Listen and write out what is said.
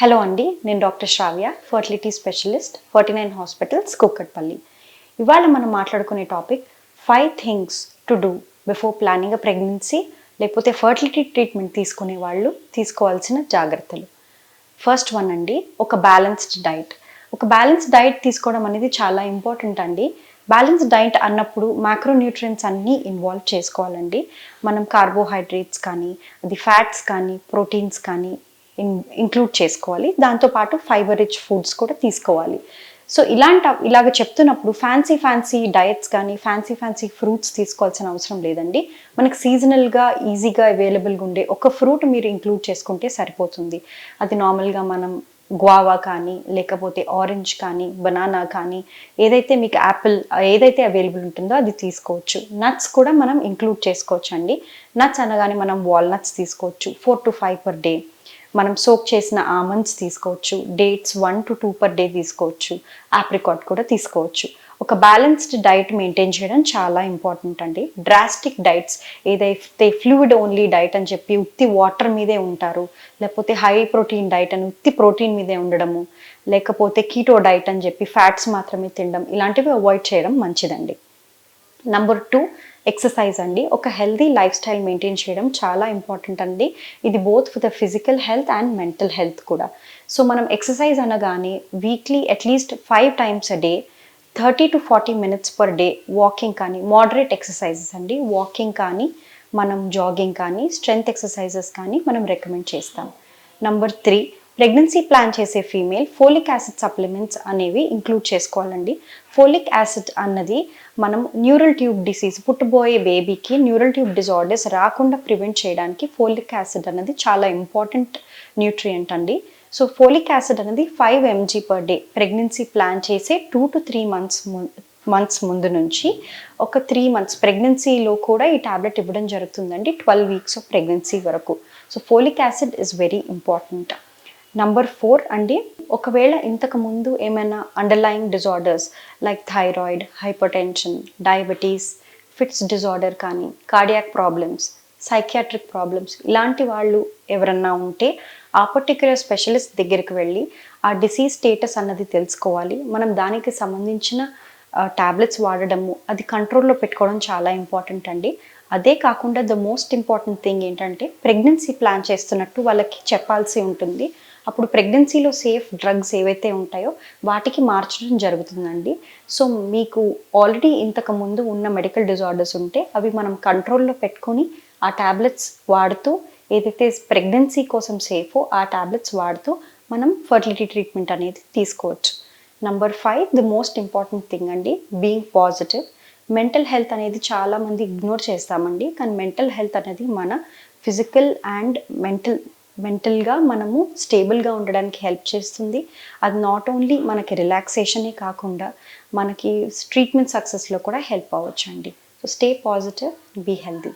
Hello అండి నేను doctor Shravya fertility specialist forty nine hospitals Kukatpally ఇవాళ మనం మాట్లాడుకునే topic five things to do before planning uh pregnancy లేకపోతే ఫర్టిలిటీ ట్రీట్మెంట్ తీసుకునే వాళ్ళు తీసుకోవాల్సిన జాగ్రత్తలు. ఫస్ట్ వన్ అండి ఒక బ్యాలెన్స్డ్ డైట్. ఒక బ్యాలెన్స్ డైట్ తీసుకోవడం అనేది చాలా ఇంపార్టెంట్ అండి. బ్యాలెన్స్ డైట్ అన్నప్పుడు మ్యాక్రోన్యూట్రియన్స్ అన్నీ ఇన్వాల్వ్ చేసుకోవాలండి. మనం కార్బోహైడ్రేట్స్ కానీ అది ఫ్యాట్స్ కానీ ప్రోటీన్స్ కానీ ఇంక్లూడ్ చేసుకోవాలి. దాంతోపాటు ఫైబర్ రిచ్ ఫుడ్స్ కూడా తీసుకోవాలి. సో ఇలాంటి ఇలాగ చెప్తున్నప్పుడు ఫ్యాన్సీ ఫ్యాన్సీ డయట్స్ కానీ ఫ్యాన్సీ ఫ్యాన్సీ ఫ్రూట్స్ తీసుకోవాల్సిన అవసరం లేదండి. మనకు సీజనల్గా ఈజీగా అవైలబుల్గా ఉండే ఒక ఫ్రూట్ మీరు ఇంక్లూడ్ చేసుకుంటే సరిపోతుంది. అది నార్మల్గా మనం గ్వావా కానీ లేకపోతే ఆరెంజ్ కానీ బనానా కానీ ఏదైతే మీకు యాపిల్ ఏదైతే అవైలబుల్ ఉంటుందో అది తీసుకోవచ్చు. నట్స్ కూడా మనం ఇంక్లూడ్ చేసుకోవచ్చు అండి నట్స్ అనగానే మనం వాల్నట్స్ తీసుకోవచ్చు. Four to five per day మనం సోక్ చేసిన ఆమండ్స్ తీసుకోవచ్చు. Dates one to two per day తీసుకోవచ్చు. ఆప్రికాట్ కూడా తీసుకోవచ్చు. ఒక బ్యాలెన్స్డ్ డైట్ మెయింటైన్ చేయడం చాలా ఇంపార్టెంట్ అండి. డ్రాస్టిక్ డైట్స్ ఏదైతే ఫ్లూయిడ్ ఓన్లీ డైట్ అని చెప్పి ఉత్తి వాటర్ మీదే ఉంటారు లేకపోతే హై ప్రోటీన్ డైట్ అని ఉత్తి ప్రోటీన్ మీదే ఉండడము లేకపోతే కీటో డైట్ అని చెప్పి ఫ్యాట్స్ మాత్రమే తినడం ఇలాంటివి అవాయిడ్ చేయడం మంచిదండి. నంబర్ టూ ఎక్సర్సైజ్ అండి. ఒక హెల్దీ లైఫ్ స్టైల్ మెయింటైన్ చేయడం చాలా ఇంపార్టెంట్ అండి. ఇది both for the physical health and mental health కూడా. సో మనం ఎక్సర్సైజ్ అనగానే weekly at least five times a day thirty to forty minutes per day walking కానీ మోడరేట్ ఎక్సర్సైజెస్ అండి. Walking కానీ మనం జాగింగ్ కానీ స్ట్రెంగ్త్ ఎక్సర్సైజెస్ కానీ మనం రికమెండ్ చేస్తాం. నంబర్ త్రీ ప్రెగ్నెన్సీ ప్లాన్ చేసే ఫీమేల్ ఫోలిక్ యాసిడ్ సప్లిమెంట్స్ అనేవి ఇంక్లూడ్ చేసుకోవాలండి. ఫోలిక్ యాసిడ్ అన్నది మనం న్యూరల్ ట్యూబ్ డిసీజ్ పుట్టబోయే బేబీకి న్యూరల్ ట్యూబ్ డిజార్డర్స్ రాకుండా ప్రివెంట్ చేయడానికి ఫోలిక్ యాసిడ్ అనేది చాలా ఇంపార్టెంట్ న్యూట్రియంట్ అండి. సో ఫోలిక్ యాసిడ్ అనేది five MG per day pregnancy plan చేసే two to three months months ముందు నుంచి ఒక త్రీ మంత్స్ ప్రెగ్నెన్సీలో కూడా ఈ టాబ్లెట్ ఇవ్వడం జరుగుతుందండి ట్వెల్వ్ వీక్స్ ఆఫ్ ప్రెగ్నెన్సీ వరకు. So folic acid is very important. Number four అండి ఒకవేళ ఇంతకు ముందు ఏమైనా underlying disorders like thyroid hypertension diabetes fits disorder కానీ కార్డియాక్ ప్రాబ్లమ్స్ సైకియాట్రిక్ ప్రాబ్లమ్స్ ఇలాంటి వాళ్ళు ఎవరన్నా ఉంటే ఆ పర్టిక్యులర్ స్పెషలిస్ట్ దగ్గరికి వెళ్ళి ఆ డిసీజ్ స్టేటస్ అన్నది తెలుసుకోవాలి. మనం దానికి సంబంధించిన టాబ్లెట్స్ వాడడము అది కంట్రోల్లో పెట్టుకోవడం చాలా ఇంపార్టెంట్ అండి. అదే కాకుండా ద మోస్ట్ ఇంపార్టెంట్ థింగ్ ఏంటంటే ప్రెగ్నెన్సీ ప్లాన్ చేస్తున్నట్టు వాళ్ళకి చెప్పాల్సి ఉంటుంది. అప్పుడు ప్రెగ్నెన్సీలో సేఫ్ డ్రగ్స్ ఏవైతే ఉంటాయో వాటికి మార్చడం జరుగుతుందండి. సో మీకు ఆల్రెడీ ఇంతకు ముందు ఉన్న మెడికల్ డిజార్డర్స్ ఉంటే అవి మనం కంట్రోల్లో పెట్టుకొని ఆ ట్యాబ్లెట్స్ వాడుతూ ఏదైతే ప్రెగ్నెన్సీ కోసం సేఫో ఆ ట్యాబ్లెట్స్ వాడుతూ మనం ఫర్టిలిటీ ట్రీట్మెంట్ అనేది తీసుకోవచ్చు. Number five the most important thing అండి బీయింగ్ పాజిటివ్ మెంటల్ హెల్త్ అనేది చాలామంది ఇగ్నోర్ చేస్తామండి. కానీ మెంటల్ హెల్త్ అనేది మన ఫిజికల్ అండ్ మెంటల్ మెంటల్గా మనము స్టేబుల్గా ఉండడానికి హెల్ప్ చేస్తుంది అది నాట్ ఓన్లీ మనకి రిలాక్సేషనే కాకుండా మనకి ట్రీట్మెంట్ సక్సెస్లో కూడా హెల్ప్ అవ్వచ్చు అండి so stay positive be healthy